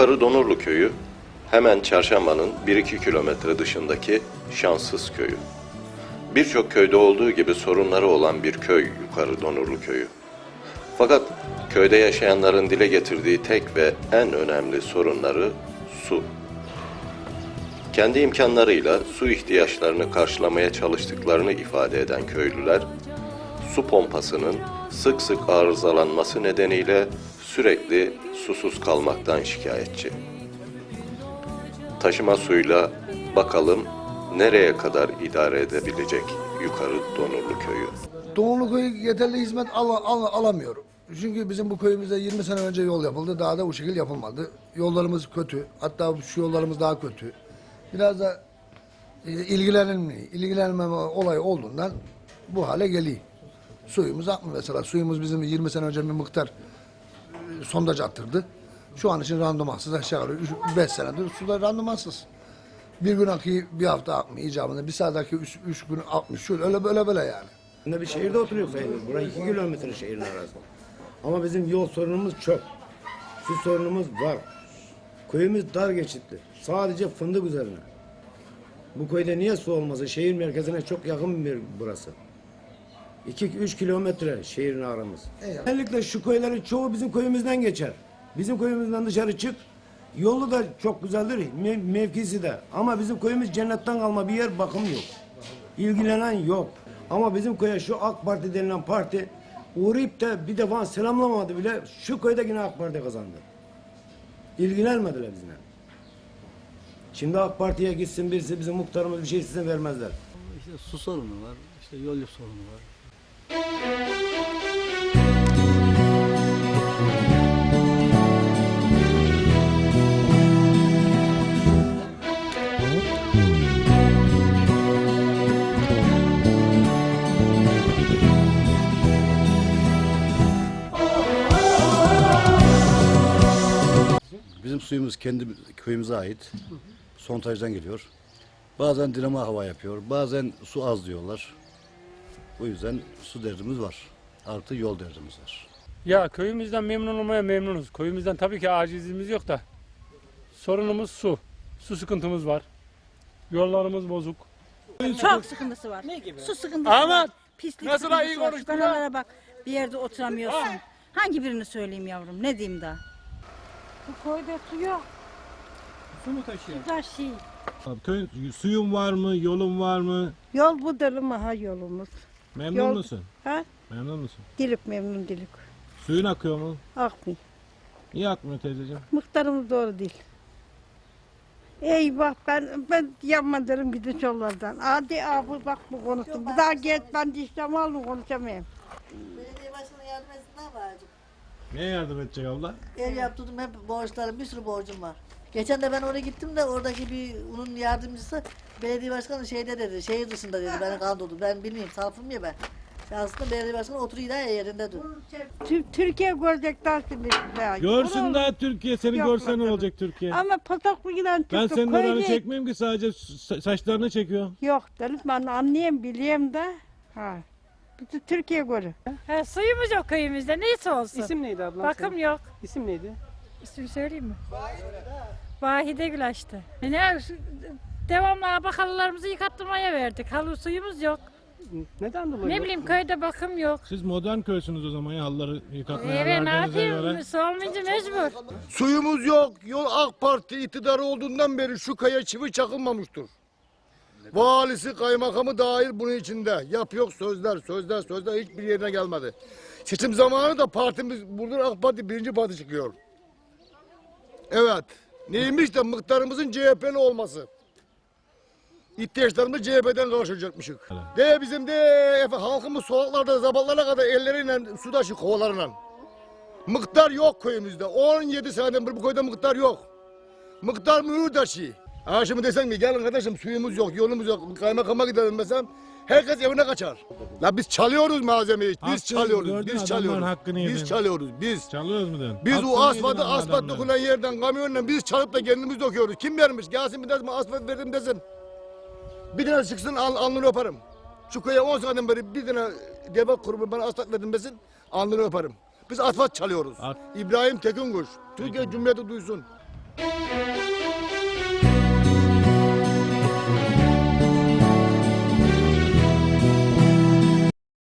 Yukarı Donurlu Köyü, hemen Çarşamba'nın 1-2 kilometre dışındaki Şanssız Köyü. Birçok köyde olduğu gibi sorunları olan bir köy Yukarı Donurlu Köyü. Fakat köyde yaşayanların dile getirdiği tek ve en önemli sorunları su. Kendi imkanlarıyla su ihtiyaçlarını karşılamaya çalıştıklarını ifade eden köylüler, su pompasının sık sık arızalanması nedeniyle sürekli susuz kalmaktan şikayetçi. Taşıma suyla bakalım nereye kadar idare edebilecek yukarı Donurlu köyü. Doğumlu köy yeterli hizmet al, al, alamıyor. Çünkü bizim bu köyümüzde 20 sene önce yol yapıldı. Daha da bu şekilde yapılmadı. Yollarımız kötü. Hatta şu yollarımız daha kötü. Biraz da e, ilgilenilme, ilgilenmeme olayı olduğundan bu hale geliyor. Suyumuz akmıyor mesela. Suyumuz bizim 20 sene önce bir miktar e, sondaj attırdı. Şu an için randımansız aşağı yukarı 5 senedir suda randımansız. Bir gün akıyor, bir hafta akmıyor icabında. Bir saat akıyor, üç, gün akmıyor. Şöyle öyle böyle böyle yani. Bunda bir şehirde oturuyor sayılır. Burası iki kilometre şehrin arası. Ama bizim yol sorunumuz çok. Su sorunumuz var. Köyümüz dar geçitli. Sadece fındık üzerine. Bu köyde niye su olmasa? Şehir merkezine çok yakın bir burası. 2-3 kilometre şehrin aramız. Özellikle şu köylerin çoğu bizim köyümüzden geçer. Bizim köyümüzden dışarı çık. Yolu da çok güzeldir, mev- mevkisi de. Ama bizim köyümüz cennetten kalma bir yer, bakım yok. İlgilenen yok. Ama bizim köye şu AK Parti denilen parti uğrayıp da bir defa selamlamadı bile şu köyde yine AK Parti kazandı. İlgilenmediler bizimle. Şimdi AK Parti'ye gitsin birisi bizim muhtarımız bir şey size vermezler. İşte su sorunu var, işte yol sorunu var. Bizim suyumuz kendi köyümüze ait. Sontajdan geliyor. Bazen dinamo hava yapıyor. Bazen su az diyorlar. O yüzden su derdimiz var. Artı yol derdimiz var. Ya köyümüzden memnun olmaya memnunuz. Köyümüzden tabii ki acizimiz yok da. Sorunumuz su. Su sıkıntımız var. Yollarımız bozuk. Çok sıkıntısı var. Ne gibi? Su sıkıntısı Ama var. Pislik sıkıntısı iyi konuştun kanallara bak. Bir yerde oturamıyorsun. Hangi birini söyleyeyim yavrum? Ne diyeyim daha? Bu koyda su yok. Su mu taşıyor? Su şey. Abi, köy, suyun var mı, yolun var mı? Yol bu dırım ha yolumuz. Memnun Yol- musun? Ha? Memnun musun? Dilik memnun dilik. Suyun akıyor mu? Akmıyor. Niye akmıyor teyzeciğim? Muhtarımız doğru değil. Eyvah ben ben yapmadım gidin yollardan. Hadi abi bak bu konuştum. Bir daha geç ben dişlerimi aldım konuşamayayım. Belediye başkanı yardım etsinler mi acaba? Neye yardım edecek abla? Ev yaptırdım hep borçlarım, bir sürü borcum var. Geçen de ben oraya gittim de oradaki bir onun yardımcısı belediye başkanı şeyde dedi, şehir dışında dedi beni kandırdı. Ben bilmiyorum, salfım ya ben. Aslında belediye başkanı oturuyor da yerinde dur. Tü- Türkiye görecek. Ya. Görsün daha Türkiye seni Yok görse ne bakalım. olacak Türkiye? Ama pataklı giden. Ben senin oranı köyde- çekmiyorum ki sadece sa- saçlarını çekiyorum. Yok dedim ben anlayayım biliyorum da. Ha. Bütün Türkiye göre. He, suyumuz yok köyümüzde. Neyse olsun. İsim neydi ablam? Bakım yok. İsim neydi? İsmi söyleyeyim mi? Vahide Gülaş'tı. Ne, şu- devamlı bak halılarımızı yıkattırmaya verdik. Halı suyumuz yok. Neden dolayı? Ne bileyim köyde bakım yok. Siz modern köysünüz o zaman ya halıları yıkatmaya Evet ne yapayım? göre. Su olmayınca mecbur. Suyumuz yok. Yol AK Parti iktidarı olduğundan beri şu kaya çivi çakılmamıştır. Valisi, kaymakamı dahil bunun içinde. Yap yok sözler, sözler, sözler hiçbir yerine gelmedi. Seçim zamanı da partimiz, burada AK Parti birinci parti çıkıyor. Evet. Neymiş de muhtarımızın CHP'li olması. İhtiyaçlarımızı CHP'den karşılayacakmışık. De bizim de efe, halkımız sokaklarda sabahlara kadar elleriyle su taşı kovalarıyla. Mıktar yok köyümüzde. 17 seneden bu köyde mıktar yok. Mıktar mühür taşı. Ha şimdi desen ki gelin kardeşim suyumuz yok, yolumuz yok. Kaymakama gidelim desem herkes evine kaçar. La biz çalıyoruz malzemeyi. Biz çalıyoruz. gördün, Biz adamların çalıyoruz. hakkını yedin. Biz çalıyoruz. Biz. Çalıyoruz mu dedin? Biz Hakkını o asfaltı ama asfalt adamların. dokunan yerden kamyonla biz çalıp da kendimiz döküyoruz. Kim vermiş? Gelsin bir desin asfalt verdim desin. Bir tane çıksın al, alnını öperim. Şu köye 10 seneden beri bir tane devlet kurumu bana asfalt verdim desin alnını öperim. Biz asfalt çalıyoruz. At- İbrahim Tekinkuş. Türkiye Cumhuriyeti duysun.